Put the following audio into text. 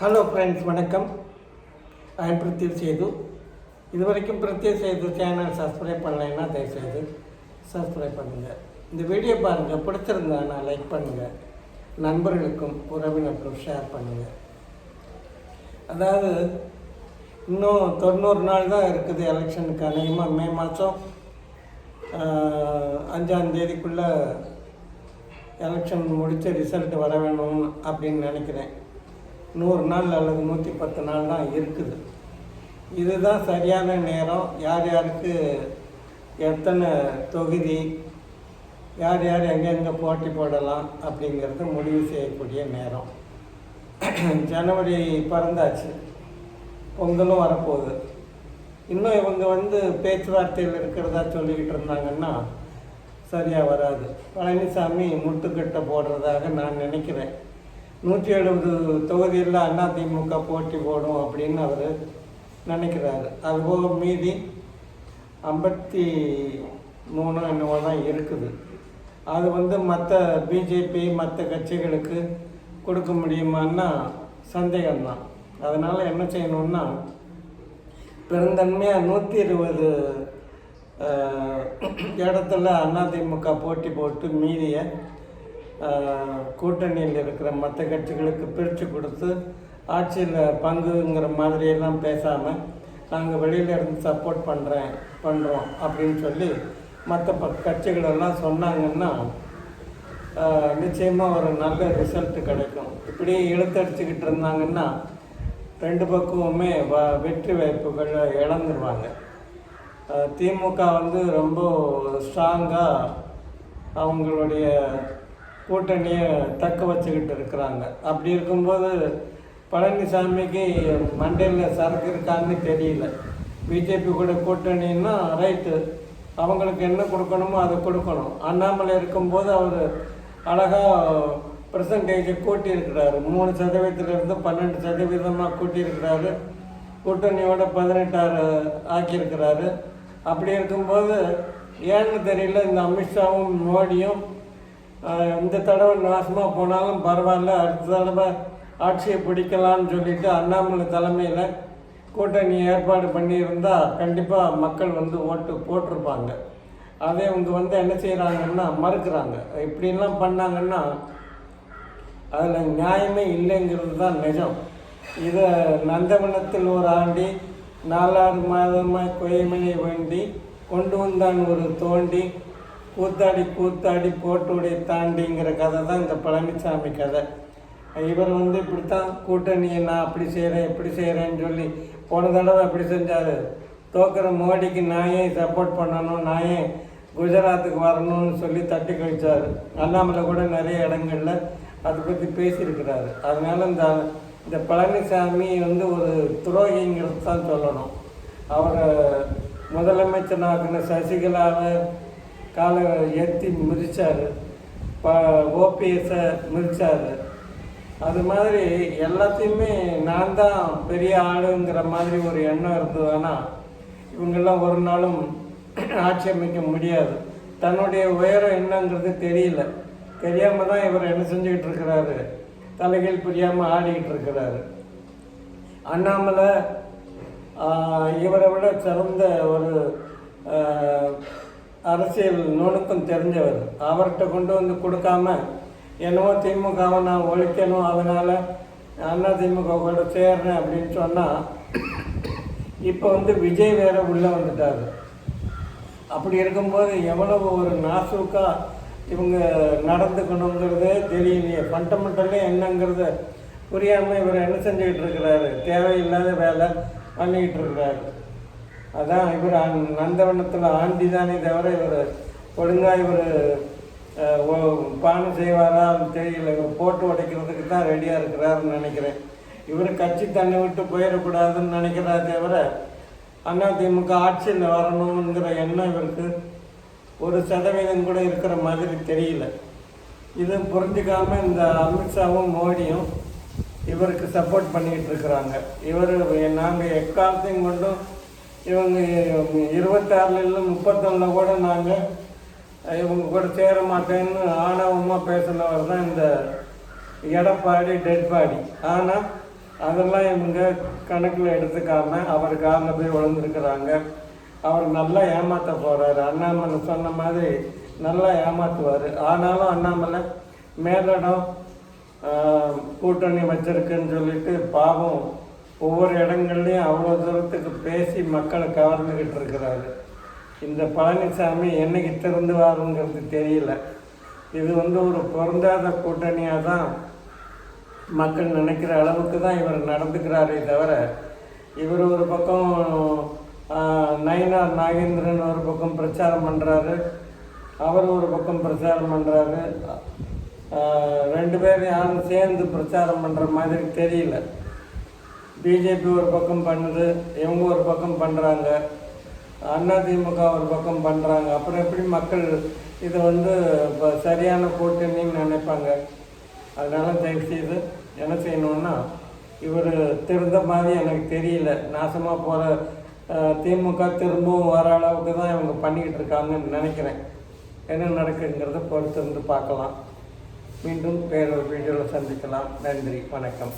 Hello friends வணக்கம். I'm Prithiv Sethu இது வரைக்கும் பிரித்திவ் சேது சேனல் சப்ஸ்கிரைப் பண்ணலைன்னா தயவுசெய்து சப்ஸ்கிரைப் பண்ணுங்கள் இந்த வீடியோ பாருங்கள் பிடிச்சிருந்தாங்கன்னா லைக் பண்ணுங்கள் நண்பர்களுக்கும் உறவினருக்கும் ஷேர் பண்ணுங்கள் அதாவது இன்னும் தொண்ணூறு நாள் தான் இருக்குது எலெக்ஷனுக்கு அநேகமாக மே மாதம் அஞ்சாம் தேதிக்குள்ளே எலெக்ஷன் முடித்து ரிசல்ட் வர வேணும் அப்படின்னு நினைக்கிறேன். நூறு நாள் அல்லது நூற்றி பத்து நாள் தான் இருக்குது. இதுதான் சரியான நேரம். யார் யாருக்கு எத்தனை தொகுதி யார் யார் எங்கெங்கே போட்டி போடலாம் அப்படிங்கிறத முடிவு செய்யக்கூடிய நேரம். ஜனவரி பிறந்தாச்சு. பொங்கலும் வரப்போகுது. இன்னும் இவங்க வந்து பேச்சுவார்த்தையில் இருக்கிறதா சொல்லிக்கிட்டு இருந்தாங்கன்னா சரியாக வராது. பழனிசாமி முட்டுக்கட்டை போடுறதாக நான் நினைக்கிறேன். நூற்றி எழுபது தொகுதியில் அதிமுக போட்டி போடும் அப்படின்னு அவர் நினைக்கிறாரு. அதுபோக மீதி ஐம்பத்தி மூணு என்னவோ தான் இருக்குது. அது வந்து மற்ற பிஜேபி மற்ற கட்சிகளுக்கு கொடுக்க முடியுமான்னா சந்தேகம்தான். அதனால் என்ன செய்யணும்னா பெருந்தன்மையாக நூற்றி இருபது இடத்துல அதிமுக போட்டி போட்டு மீதியை கூட்டணியில் இருக்கிற மற்ற கட்சிகளுக்கு பிரித்து கொடுத்து ஆட்சியில் பங்குங்கிற மாதிரியெல்லாம் பேசாமல் நாங்கள் வெளியில் இருந்து சப்போர்ட் பண்ணுறேன் பண்ணுறோம் அப்படின்னு சொல்லி மற்ற ப கட்சிகளெல்லாம் சொன்னாங்கன்னா நிச்சயமாக ஒரு நல்ல ரிசல்ட் கிடைக்கும். இப்படியே இழுத்தடிச்சுக்கிட்டு இருந்தாங்கன்னா ரெண்டு பக்கமுமே வ வெற்றி வாய்ப்புகள் இழந்துருவாங்க. திமுக வந்து ரொம்ப ஸ்ட்ராங்காக அவங்களுடைய கூட்டணியை தக்க வச்சுக்கிட்டு இருக்கிறாங்க. அப்படி இருக்கும்போது பழனிசாமிக்கு மண்டையில் சரக்கு இருக்கான்னு தெரியல. பிஜேபி கூட கூட்டணின்னா ரைட்டு. அவங்களுக்கு என்ன கொடுக்கணுமோ அதை கொடுக்கணும். அண்ணாமலை இருக்கும்போது அவர் அழகாக பர்சன்டேஜை கூட்டியிருக்கிறாரு. மூணு சதவீதத்திலிருந்து பன்னெண்டு சதவீதமாக கூட்டியிருக்கிறாரு. கூட்டணியோட பதினெட்டாறு ஆக்கியிருக்கிறாரு. அப்படி இருக்கும்போது ஏன்னு தெரியல இந்த அமித்ஷாவும் மோடியும் இந்த தடவை நாசமாக போனாலும் பரவாயில்ல. அடுத்த தடவை ஆட்சியை பிடிக்கலாம்னு சொல்லிட்டு அண்ணாமலை தலைமையில் கூட்டணி ஏற்பாடு பண்ணியிருந்தால் கண்டிப்பாக மக்கள் வந்து ஓட்டு போட்டிருப்பாங்க. அதே இவங்க வந்து என்ன செய்கிறாங்கன்னா மறுக்கிறாங்க. இப்படிலாம் பண்ணாங்கன்னா அதில் நியாயமே இல்லைங்கிறது தான் நிஜம். இதை நந்தவனத்தில் ஒரு ஆண்டி நாலாறு மாதமாக கொய்மனை வேண்டி கொண்டு வந்தான் ஒரு தோண்டி கூத்தாடி கூத்தாடி போட்டுடைய தாண்டிங்கிற கதை தான் இந்த பழனிசாமி கதை. இவர் வந்து இப்படித்தான் கூட்டணியை நான் அப்படி செய்கிறேன் இப்படி செய்கிறேன்னு சொல்லி போன தடவை அப்படி செஞ்சார். தோக்கிற மோடிக்கு நான் ஏன் சப்போர்ட் பண்ணணும் நான் ஏன் குஜராத்துக்கு வரணும்னு சொல்லி தட்டி கழிச்சார். அண்ணாமலை கூட நிறைய இடங்களில் அதை பற்றி பேசியிருக்கிறாரு. அதனால் இந்த இந்த பழனிசாமி வந்து ஒரு துரோகிங்கிறது தான் சொல்லணும். அவரை முதலமைச்சனாக்குன சசிகலாவை காலை ஏற்றி மிதித்தார் ப ஓபிஎஸை மிதித்தார் அது மாதிரி எல்லாத்தையுமே நான் தான் பெரிய ஆளுங்கிற மாதிரி ஒரு எண்ணம் இருந்ததுன்னா இவங்கெல்லாம் ஒரு நாளும் ஆட்சி அமைக்க முடியாது. தன்னுடைய உயரம் என்னங்கிறது தெரியல. தெரியாமல் தான் இவர் என்ன செஞ்சுக்கிட்டு இருக்கிறாரு. தலைகள் புரியாமல் ஆடிக்கிட்டு இருக்கிறாரு. அண்ணாமலை இவரை விட சிறந்த ஒரு அரசியல் நுணுக்கம் தெரிஞ்சவர். அவர்கிட்ட கொண்டு வந்து கொடுக்காம என்னவோ திமுகவை நான் ஒழிக்கணும் அதனால் அண்ணா திமுக கூட சேர்றேன் அப்படின்னு சொன்னால் இப்போ வந்து விஜய் வேற உள்ளே வந்துட்டார். அப்படி இருக்கும்போது எவ்வளவு ஒரு நாசுக்காக இவங்க நடந்துக்கணுங்கிறதே தெரியலையே. ஃபண்டமெண்டலே என்னங்கிறத புரியாமல் இவர் என்ன செஞ்சுக்கிட்டு இருக்கிறாரு? தேவையில்லாத வேலை பண்ணிக்கிட்டு இருக்கிறாரு. அதான் இவர் நந்தவனத்தில் ஆண்டி தானே தவிர இவர் ஒழுங்காக இவர் பானை செய்வாரா தெரியல. இவர் போட்டு உடைக்கிறதுக்கு தான் ரெடியாக இருக்கிறாருன்னு நினைக்கிறேன். இவர் கட்சி தன்னை விட்டு போயிடக்கூடாதுன்னு நினைக்கிறா தவிர அதிமுக ஆட்சியில் வரணுங்கிற எண்ணம் இவருக்கு ஒரு சதவீதம் கூட இருக்கிற மாதிரி தெரியல. இது புரிஞ்சுக்காம இந்த அமித்ஷாவும் மோடியும் இவருக்கு சப்போர்ட் பண்ணிக்கிட்டு இருக்கிறாங்க. இவர் நாங்கள் எக்காலத்தையும் கொண்டும் இவங்க இருபத்தாறுல முப்பத்தொன்னில் கூட நாங்கள் இவங்க கூட சேர மாட்டேன்னு ஆணவமாக பேசினவர் தான் இந்த எடப்பாடி டெட்பாடி. ஆனால் அதெல்லாம் இவங்க கணக்கில் எடுத்துக்காம அவர் காலில் போய் விழுந்துருக்குறாங்க. அவர் நல்லா ஏமாற்ற போகிறாரு அண்ணாமலை சொன்ன மாதிரி நல்லா ஏமாற்றுவார் ஆனாலும் அண்ணாமலை மேலிடம் கூட்டணி வச்சிருக்குன்னு சொல்லிட்டு பாவம் ஒவ்வொரு இடங்கள்லையும் அவ்வளோ தூரத்துக்கு பேசி மக்களை கவர்ந்துக்கிட்டு இருக்கிறாரு. இந்த பழனிசாமி என்னைக்கு திறந்து வாருங்கிறது தெரியல. இது வந்து ஒரு பொருந்தாத கூட்டணியாக தான் மக்கள் நினைக்கிற அளவுக்கு தான் இவர் நடந்துக்கிறாரே தவிர இவர் ஒரு பக்கம் நயினார் நாகேந்திரன் ஒரு பக்கம் பிரச்சாரம் பண்ணுறாரு அவர் ஒரு பக்கம் பிரச்சாரம் பண்ணுறாரு ரெண்டு பேரும் யாரும் சேர்ந்து பிரச்சாரம் பண்ணுற மாதிரி தெரியல. பிஜேபி ஒரு பக்கம் பண்ணுது இவங்க ஒரு பக்கம் பண்ணுறாங்க அதிமுக ஒரு பக்கம் பண்ணுறாங்க அப்புறம் எப்படி மக்கள் இதை வந்து இப்போ சரியான கூட்டணின்னு நினைப்பாங்க? அதனால தயவுசெய்து என்ன செய்யணும்னா இவர் திருந்த மாதிரி எனக்கு தெரியல. நாசமாக போகிற திமுக திரும்பவும் வர அளவுக்கு தான் இவங்க பண்ணிக்கிட்டு இருக்காங்கன்னு நினைக்கிறேன். என்ன நடக்குங்கிறத பொறுத்திருந்து பார்க்கலாம். மீண்டும் வேறொரு வீடியோவில் சந்திக்கலாம். நன்றி வணக்கம்.